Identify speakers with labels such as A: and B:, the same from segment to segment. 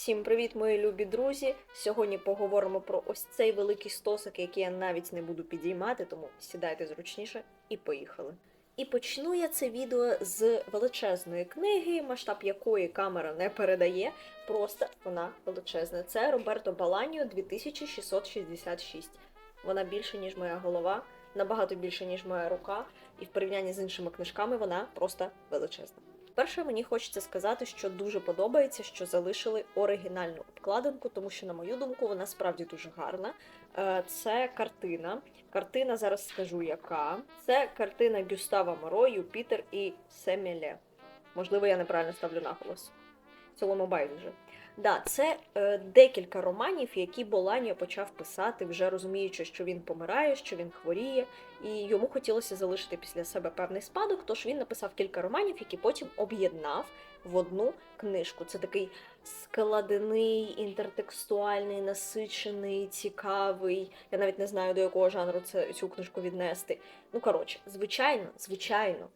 A: Всім привіт, мої любі друзі! Сьогодні поговоримо про ось цей великий стосик, який я навіть не буду підіймати, тому сідайте зручніше і поїхали. І почну я це відео з величезної книги, масштаб якої камера не передає. Просто вона величезна. Це Роберто Баланьо 2666. Вона більше, ніж моя голова, набагато більше, ніж моя рука, і в порівнянні з іншими книжками вона просто величезна. Перше, мені хочеться сказати, що дуже подобається, що залишили оригінальну обкладинку, тому що, на мою думку, вона справді дуже гарна. Е, Це картина. Картина зараз скажу, яка. Це картина Гюстава Моро, Юпітер і Семеле. Можливо, я неправильно ставлю наголос. Цілому байдуже. Да, це е, декілька романів, які Боланьо почав писати, вже розуміючи, що він помирає, що він хворіє, і йому хотілося залишити після себе певний спадок. Тож він написав кілька романів, які потім об'єднав в одну книжку. Це такий складений, інтертекстуальний, насичений, цікавий. Я навіть не знаю, до якого жанру це цю книжку віднести. Ну коротше, звичайно, звичайно,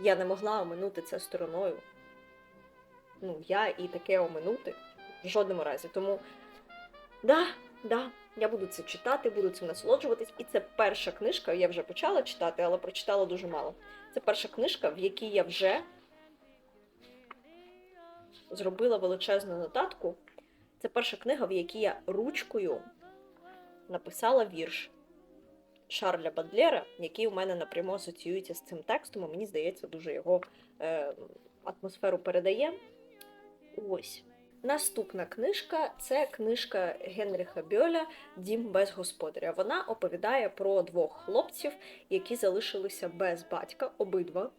A: я не могла оминути це стороною. Ну, я і таке оминути в жодному разі. Тому да, да, я буду це читати, буду цим насолоджуватись. І це перша книжка, я вже почала читати, але прочитала дуже мало. Це перша книжка, в якій я вже зробила величезну нотатку. Це перша книга, в якій я ручкою написала вірш Шарля Бадлера, який у мене напряму асоціюється з цим текстом, і мені здається, дуже його е, атмосферу передає. Ось. Наступна книжка це книжка Генріха Бьоля Дім без господаря. Вона оповідає про двох хлопців, які залишилися без батька, обидва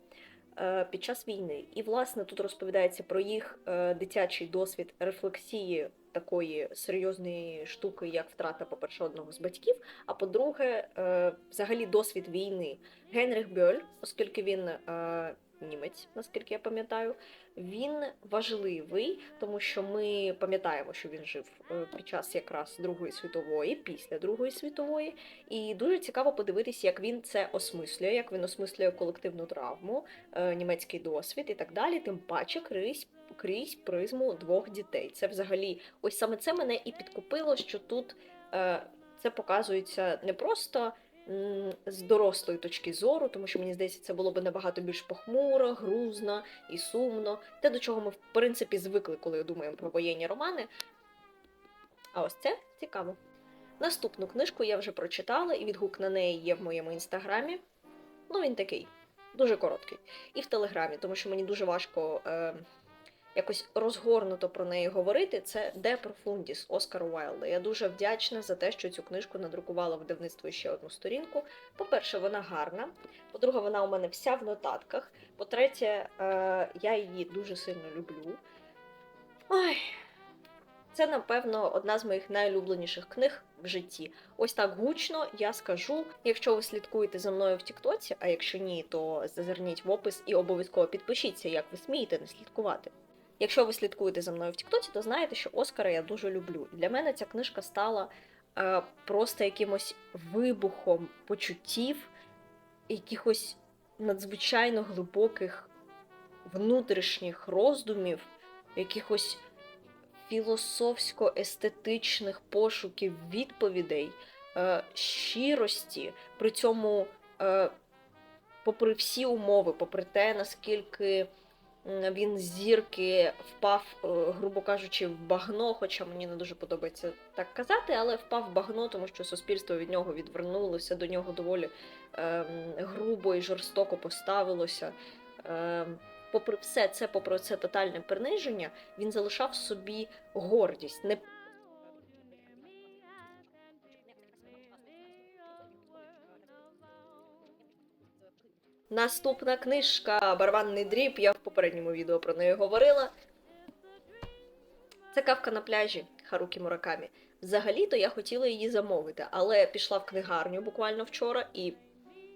A: е, під час війни. І, власне, тут розповідається про їх е, дитячий досвід рефлексії такої серйозної штуки, як втрата, по-перше, одного з батьків. А по-друге, е, взагалі досвід війни. Генріх Бьоль, оскільки він німець, наскільки я пам'ятаю, він важливий, тому що ми пам'ятаємо, що він жив е, під час якраз Другої світової, після Другої світової, і дуже цікаво подивитися, як він це осмислює, як він осмислює колективну травму, е, німецький досвід і так далі. Тим паче крізь, крізь призму двох дітей. Це взагалі, ось саме це мене і підкупило, що тут е, це показується не просто з дорослої точки зору, тому що мені здається, це було б набагато більш похмуро, грузно і сумно. Те, до чого ми в принципі звикли, коли думаємо про воєнні романи. А ось це цікаво. Наступну книжку я вже прочитала, і відгук на неї є в моєму інстаграмі. Ну, він такий, дуже короткий. І в телеграмі, тому що мені дуже важко е, якось розгорнуто про неї говорити. Це Де Профундіс Оскара Уайлда. Я дуже вдячна за те, що цю книжку надрукувала видавництво ще одну сторінку. По-перше, вона гарна. По-друге, вона у мене вся в нотатках. По-третє, е, я її дуже сильно люблю. Ой, це, напевно, одна з моїх найулюбленіших книг в житті. Ось так гучно я скажу. Якщо ви слідкуєте за мною в Тіктоці, а якщо ні, то зазирніть в опис і обов'язково підпишіться, як ви смієте не слідкувати. Якщо ви слідкуєте за мною в Тіктоці, то знаєте, що Оскара я дуже люблю. Для мене ця книжка стала е, просто якимось вибухом почуттів, якихось надзвичайно глибоких внутрішніх роздумів, якихось філософсько-естетичних пошуків відповідей, е, щирості, при цьому, е, попри всі умови, попри те, наскільки він зірки впав, е, грубо кажучи, в багно, хоча мені не дуже подобається так казати, але впав в багно, тому що суспільство від нього відвернулося, до нього доволі е, грубо і жорстоко поставилося. Е, попри все це, попри це тотальне приниження, він залишав собі гордість. Наступна книжка Барванний дріб. Я в попередньому відео про неї говорила. Це кавка на пляжі Харукі Муракамі. Взагалі-то я хотіла її замовити, але пішла в книгарню буквально вчора і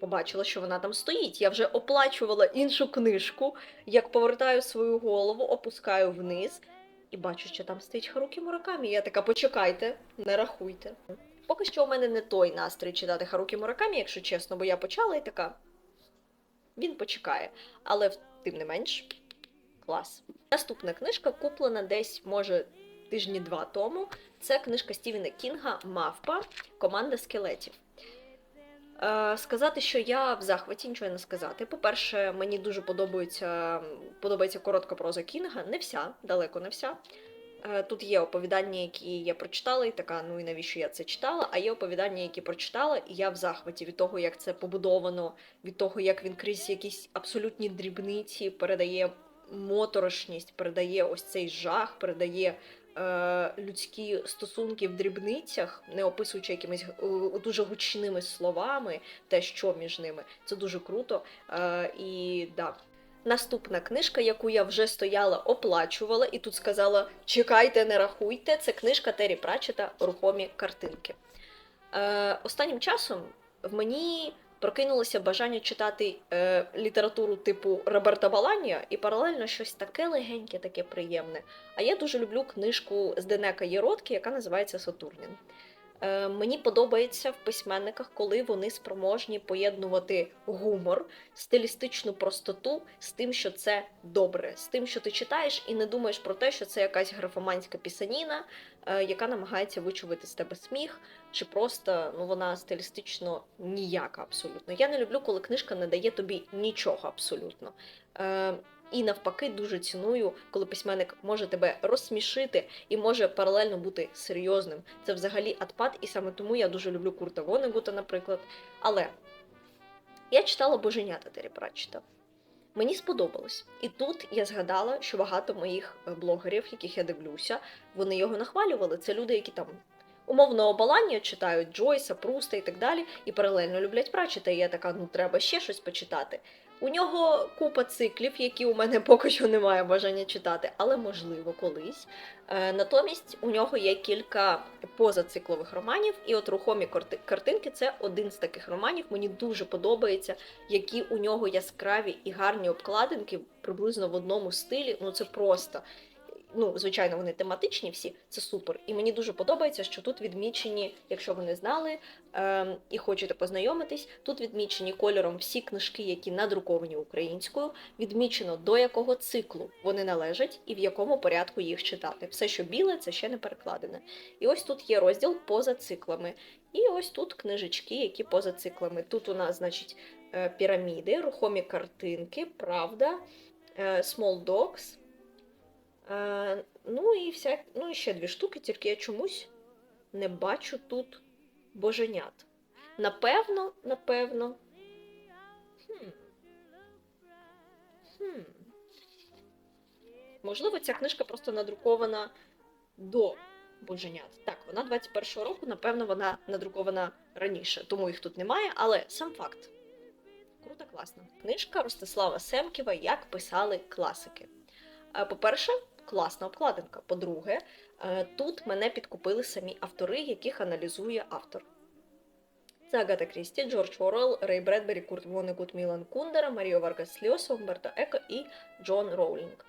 A: побачила, що вона там стоїть. Я вже оплачувала іншу книжку. Як повертаю свою голову, опускаю вниз і бачу, що там стоїть Харукі Муракамі. Я така, почекайте, не рахуйте. Поки що у мене не той настрій читати Харукі Муракамі, якщо чесно, бо я почала і така. Він почекає. Але тим не менш, клас. Наступна книжка куплена десь, може, тижні два тому. Це книжка Стівена Кінга Мавпа Команда скелетів. Е, сказати, що я в захваті, нічого не сказати. По-перше, мені дуже подобається, подобається коротка проза Кінга. Не вся, далеко не вся. Е, Тут є оповідання, які я прочитала, і така, ну і навіщо я це читала? А є оповідання, які прочитала, і я в захваті від того, як це побудовано, від того, як він крізь якісь абсолютні дрібниці передає моторошність, передає ось цей жах, передає е, людські стосунки в дрібницях, не описуючи якимись е, дуже гучними словами, те, що між ними. Це дуже круто. Е, і да. Наступна книжка, яку я вже стояла, оплачувала, і тут сказала: чекайте, не рахуйте. Це книжка Террі Пратчета Рухомі картинки. Е, останнім часом в мені прокинулося бажання читати е, літературу типу Роберта Баланія і паралельно щось таке легеньке, таке приємне. А я дуже люблю книжку з Денека Єродки, яка називається Сатурнін. Е, мені подобається в письменниках, коли вони спроможні поєднувати гумор, стилістичну простоту з тим, що це добре, з тим, що ти читаєш, і не думаєш про те, що це якась графоманська пісаніна, е, яка намагається вичувати з тебе сміх, чи просто ну вона стилістично ніяка абсолютно. Я не люблю, коли книжка не дає тобі нічого абсолютно. І навпаки, дуже ціную, коли письменник може тебе розсмішити і може паралельно бути серйозним. Це взагалі атпад, і саме тому я дуже люблю Курта Вонегута, наприклад. Але я читала Боженята Террі Пратчета. Мені сподобалось. І тут я згадала, що багато моїх е, блогерів, яких я дивлюся, вони його нахвалювали. Це люди, які там умовно обалання читають Джойса, Пруста і так далі, і паралельно люблять Пратчета. І я така, ну треба ще щось почитати. У нього купа циклів, які у мене поки що немає бажання читати, але можливо колись. Е, натомість у нього є кілька позациклових романів, і от рухомі картинки це один з таких романів. Мені дуже подобається, які у нього яскраві і гарні обкладинки приблизно в одному стилі. Ну це просто. Ну, звичайно, вони тематичні всі, це супер. І мені дуже подобається, що тут відмічені, якщо ви не знали ем, і хочете познайомитись, тут відмічені кольором всі книжки, які надруковані українською, відмічено до якого циклу вони належать і в якому порядку їх читати. Все, що біле, це ще не перекладене. І ось тут є розділ поза циклами. І ось тут книжечки, які поза циклами. Тут у нас, значить, е, піраміди, рухомі картинки, правда, е, Small Dogs. Е, ну і вся, ну і ще дві штуки, тільки я чомусь не бачу тут боженят. Напевно, напевно. Хм. Хм. Можливо, ця книжка просто надрукована до боженят. Так, вона 21-го року, напевно, вона надрукована раніше, тому їх тут немає, але сам факт. Круто, класно. Книжка Ростислава Семківа Як писали класики. Е, По-перше, класна обкладинка. По-друге, е, тут мене підкупили самі автори, яких аналізує автор. Це Агата Крісті, Джордж Орвелл, Рей Бредбері, Курт Вонегут, Мілан Кундера, Маріо Варгас Льоса, Умберто Еко і Джон Роулінг.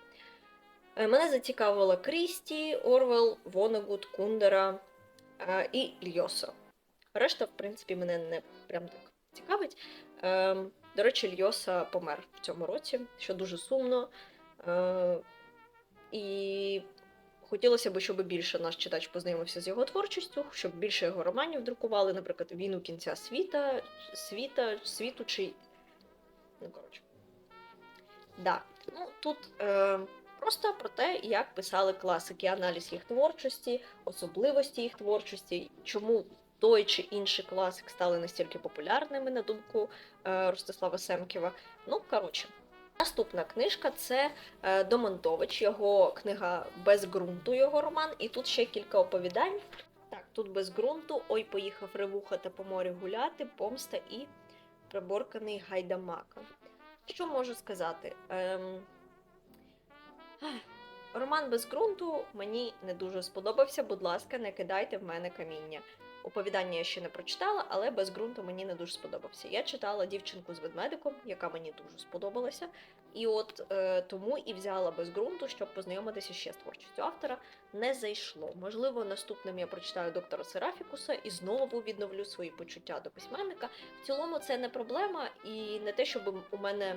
A: Е, Мене зацікавила Крісті, Орвел, Вонегут, Кундера е, і Льоса. Решта, в принципі, мене не прям так цікавить. Ем, До речі, Льоса помер в цьому році, що дуже сумно. І хотілося б, щоб більше наш читач познайомився з його творчістю, щоб більше його романів друкували, наприклад, Війну кінця світа, світа, світу чи. Ну, коротше. Да. Ну, тут е, просто про те, як писали класики, аналіз їх творчості, особливості їх творчості, чому той чи інший класик стали настільки популярними, на думку е, Ростислава Семківа. Ну, коротше. Наступна книжка це е, Домонтович, його книга без ґрунту, його роман, і тут ще кілька оповідань. Так, тут без ґрунту. Ой, поїхав ревуха та по морю гуляти, помста і приборканий гайдамака. Що можу сказати? Ем... Роман без ґрунту мені не дуже сподобався. Будь ласка, не кидайте в мене каміння. Оповідання я ще не прочитала, але без ґрунту мені не дуже сподобався. Я читала дівчинку з ведмедиком, яка мені дуже сподобалася. І от е, тому і взяла без ґрунту, щоб познайомитися ще з творчістю автора. Не зайшло. Можливо, наступним я прочитаю доктора Серафікуса і знову відновлю свої почуття до письменника. В цілому це не проблема, і не те, щоб у мене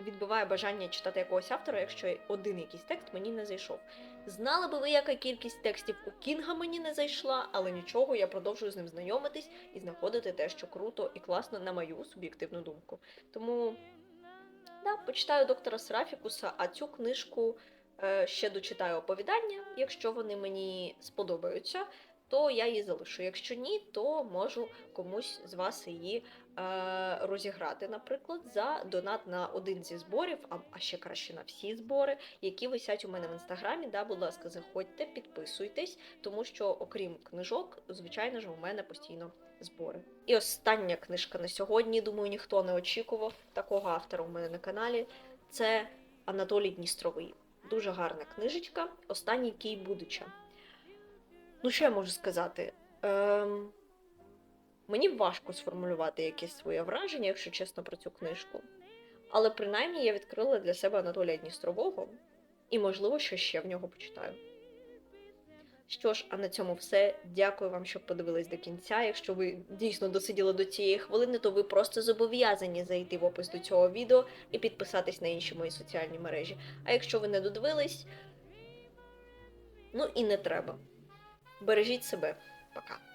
A: відбиває бажання читати якогось автора, якщо один якийсь текст мені не зайшов. Знали би ви, яка кількість текстів у Кінга мені не зайшла, але нічого, я продовжую з ним знайомитись і знаходити те, що круто і класно на мою суб'єктивну думку. Тому да, почитаю доктора Серафікуса, а цю книжку е, ще дочитаю оповідання. Якщо вони мені сподобаються, то я її залишу. Якщо ні, то можу комусь з вас її розіграти, наприклад, за донат на один зі зборів, а, а ще краще на всі збори, які висять у мене в інстаграмі. Да, будь ласка, заходьте, підписуйтесь, тому що, окрім книжок, звичайно ж, у мене постійно збори. І остання книжка на сьогодні. Думаю, ніхто не очікував такого автора у мене на каналі. Це Анатолій Дністровий. Дуже гарна книжечка. Останній кій будуча. Ну, що я можу сказати? Ем... Мені важко сформулювати якесь своє враження, якщо чесно, про цю книжку. Але принаймні я відкрила для себе Анатолія Дністрового, і, можливо, що ще в нього почитаю. Що ж, а на цьому все. Дякую вам, що подивились до кінця. Якщо ви дійсно досиділи до цієї хвилини, то ви просто зобов'язані зайти в опис до цього відео і підписатись на інші мої соціальні мережі. А якщо ви не додивились, ну і не треба. Бережіть себе. Пока.